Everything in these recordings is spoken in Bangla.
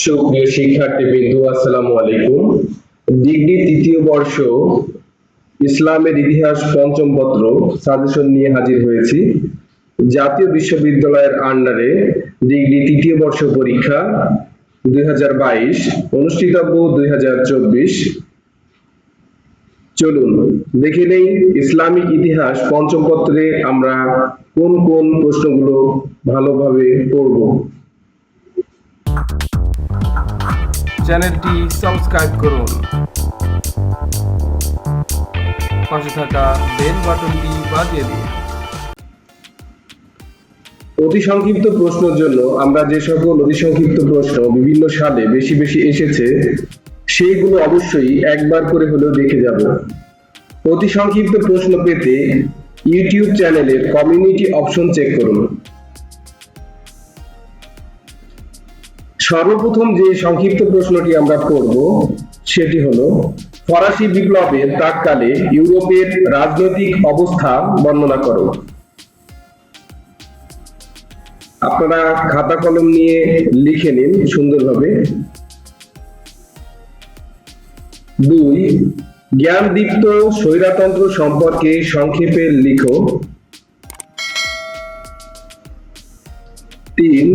সুপ্রিয় শিক্ষার্থী বিন্দু, আসসালামু আলাইকুম। ডিগ্রি তৃতীয় বর্ষ, ইসলামের ইতিহাস পঞ্চম পত্র, সাজেশন নিয়ে হাজির হয়েছি। জাতীয় বিশ্ববিদ্যালয়ের আন্ডারে ডিগ্রি তৃতীয় বর্ষ পরীক্ষা দুই অনুষ্ঠিতব্য দুই চলুন, দেখে নেই ইসলামিক ইতিহাস পঞ্চম পত্রে আমরা কোন কোন প্রশ্নগুলো ভালোভাবে পড়ব। চ্যানেলটি সাবস্ক্রাইব করুন। পাশে থাকা বেল বাটনটি বাজিয়ে দিন। অতি সংক্ষিপ্ত প্রশ্নের জন্য আমরা যে সকল অতি সংক্ষিপ্ত প্রশ্ন বিভিন্ন সালে বেশি বেশি এসেছে সেইগুলো অবশ্যই একবার করে হলেও দেখে যাব। অতি সংক্ষিপ্ত প্রশ্ন পেতে ইউটিউব চ্যানেলের কমিউনিটি অপশন চেক করুন। সর্বপ্রথম যে সংক্ষিপ্ত প্রশ্নটি আমরা পড়ব সেটি হলো, ফরাসি বিপ্লবের প্রাককালে ইউরোপের রাজনৈতিক অবস্থা বর্ণনা করো। আপনারা খাতা কলম নিয়ে লিখে নিন সুন্দরভাবে। দুই, জ্ঞানদীপ্ত স্বৈরাতন্ত্র সম্পর্কে সংক্ষেপে লিখো। তিন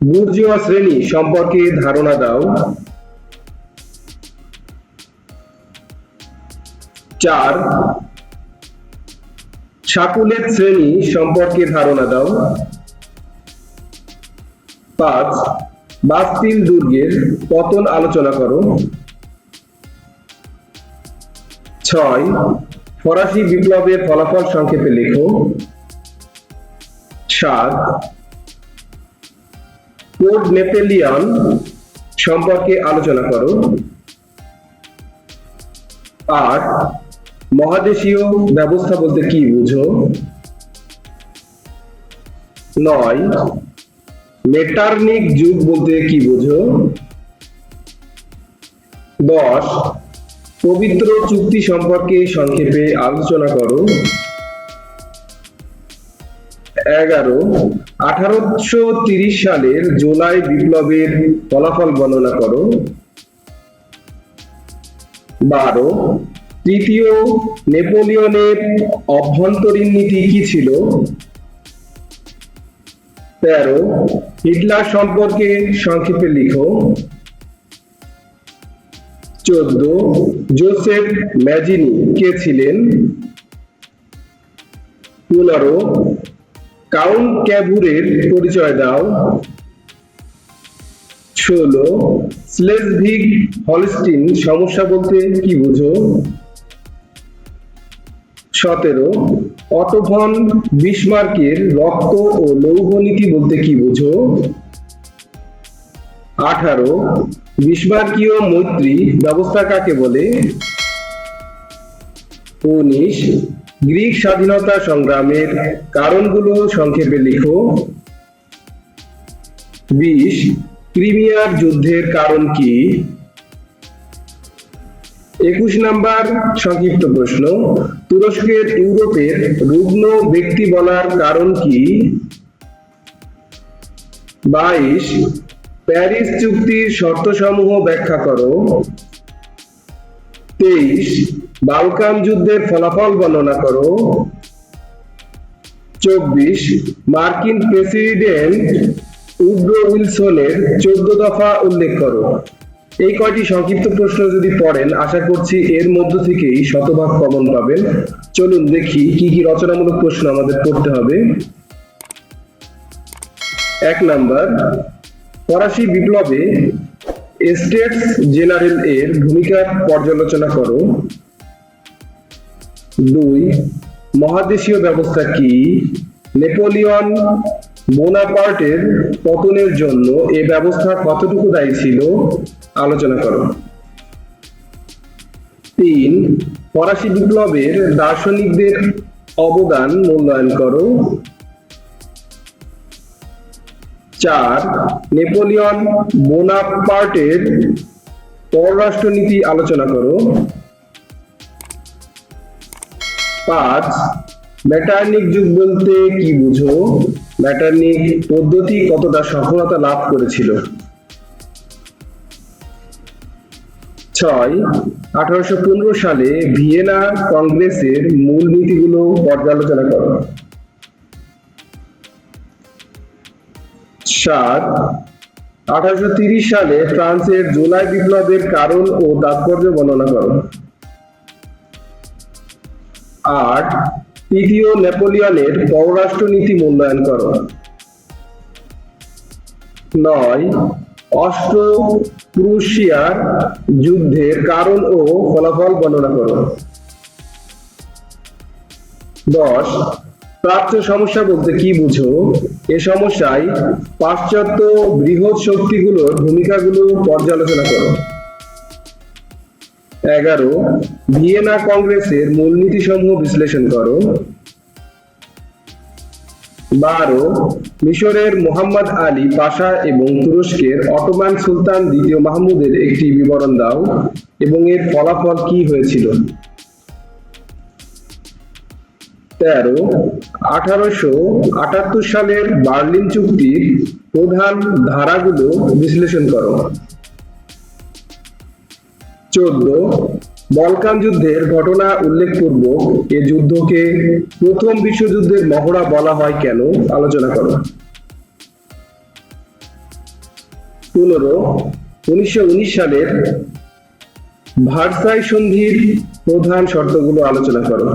বুর্জুয়া শ্রেণি সম্পর্কে ধারণা দাও। চার সাকুলের শ্রেণি সম্পর্কে ধারণা দাও। পাঁচ, বাস্তিল দুর্গের পতন আলোচনা করো। ছয়, ফরাসি বিপ্লবের ফলাফল সংক্ষেপে লেখো। সাত পোর্ট নেপেলিয়ন সম্পর্কে আলোচনা করো। আট মহাদেশীয় ব্যবস্থা বলতে কি বুঝো? নয় মেটার্নিক যুগ বলতে কি বুঝো? দশ, পবিত্র চুক্তি সম্পর্কে সংক্ষেপে আলোচনা করো। এগারো, আঠারোশো তিরিশ সালের জুলাই বিপ্লবের ফলাফল বর্ণনা করো। বারো, তৃতীয় নেপোলিয়নের অভ্যন্তরীণ নীতি কি ছিল? তেরো, হিটলার সম্পর্কে সংক্ষেপে লিখো। চোদ্দ, জোসেফ ম্যাজিনি কে ছিলেন? পনেরো কাউন্ট ক্যাবুরের পরিচয় দাও। ষোলো স্লেজভিগ হলস্টিন সমস্যা বলতে কি বুঝো? সতেরো, অটোভন বিসমার্কের রক্ত ও লৌহ নীতি বলতে কি বুঝো? আঠারো বিসমার্কীয় মৈত্রী ব্যবস্থা কাকে বলে? উনিশ গ্রিক স্বাধীনতা সংগ্রামের কারণগুলো সংক্ষেপে লিখো। বিশ, ক্রিমিয়ার যুদ্ধের কারণ কি? একুশ নাম্বার সংক্ষিপ্ত প্রশ্ন। তুরস্কের ইউরোপের রুগ্ন ব্যক্তি বলার কারণ কি? বাইশ, প্যারিস চুক্তির শর্তসমূহ ব্যাখ্যা করো। তেইশ বালকান যুদ্ধের ফলাফল বর্ণনা করো। চব্বিশ, মার্কিন প্রেসিডেন্ট উড্রো উইলসনের চোদ্দ দফা উল্লেখ করো। এই কয়টি সংক্ষিপ্ত প্রশ্ন যদি পড়েন, আশা করছি এর মধ্য থেকেই শতভাগ কমন পাবেন। চলুন দেখি কি কি রচনামূলক প্রশ্ন আমাদের পড়তে হবে। এক নাম্বার, ফরাসি বিপ্লবে স্টেটস জেনারেল এর ভূমিকা পর্যালোচনা করো। দুই, মহাদেশীয় ব্যবস্থা কি? নেপোলিয়ন বোনাপার্টের পতনের জন্য এ ব্যবস্থা কতটুকু দায়ী ছিল? আলোচনা করো। তিন, ফরাসি বিপ্লবের দার্শনিকদের অবদান মূল্যায়ন করো। চার, নেপোলিয়ন বোনাপার্টের পররাষ্ট্রনীতি আলোচনা করো। পাঁচ ম্যাটার্নিক যুগ বলতে কি বুঝো? ম্যাটার্নিক পদ্ধতি কতটা সফলতা লাভ করেছিল? ছয়, আঠারোশো পনেরো সালে ভিয়েনা কংগ্রেসের মূল নীতিগুলো পর্যালোচনা করো। সাত, আঠারোশো সালে ফ্রান্সের জুলাই বিপ্লবের কারণ ও তাৎপর্য বর্ণনা করো। আট তৃতীয় নেপোলিয়নের পররাষ্ট্র নীতি মূল্যায়ন করো। নয় অস্ট্রো প্রুশিয়ার যুদ্ধের কারণ ও ফলাফল বর্ণনা করো। দশ, প্রাচ্য সমস্যা বলতে কি বুঝো? এ সমস্যায় পাশ্চাত্য বৃহৎ শক্তিগুলোর ভূমিকাগুলো পর্যালোচনা করো। এগারো, ভিয়েনা কংগ্রেসের মূলনীতি সমূহ বিশ্লেষণ করো। বারো, মিশরের মোহাম্মদ আলী পাশা এবং তুরস্কের অটোমান সুলতান দ্বিতীয় মাহমুদের একটি বিবরণ দাও এবং এর ফলাফল কি হয়েছিল? তেরো, আঠারোশো আটাত্তর সালের বার্লিন চুক্তির প্রধান ধারাগুলো বিশ্লেষণ করো। চোদ্দ, বলকান যুদ্ধের ঘটনা উল্লেখপূর্বক এ যুদ্ধকে প্রথম বিশ্বযুদ্ধের মহড়া বলা হয় কেন? আলোচনা করো। পনেরো, উনিশশো উনিশ সালের ভার্সাই সন্ধির প্রধান শর্তগুলো আলোচনা করো।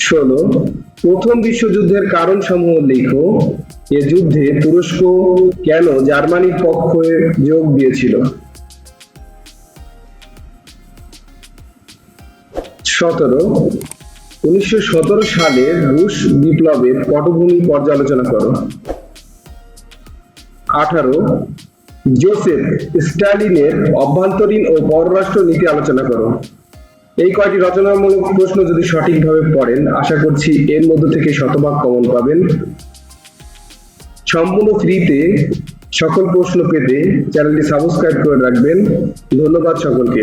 ষোলো, প্রথম বিশ্বযুদ্ধের কারণ সমূহ লেখো। এ যুদ্ধে তুরস্ক কেন জার্মানির পক্ষে যোগ দিয়েছিল? সতেরো। উনিশশো সালের রুশ বিপ্লবের পটভূমি পর্যালোচনা করো। আঠারো, জোসেফ স্টালিনের অভ্যন্তরীণ ও পররাষ্ট্র নীতি আলোচনা করো। এই কয়টি রচনামূলক প্রশ্ন যদি সঠিকভাবে পড়েন, আশা করছি এর মধ্য থেকে শতভাগ কমন পাবেন। সম্পূর্ণ ফ্রিতে সকল প্রশ্ন পেতে চ্যানেলটি সাবস্ক্রাইব করে রাখবেন। ধন্যবাদ সকলকে।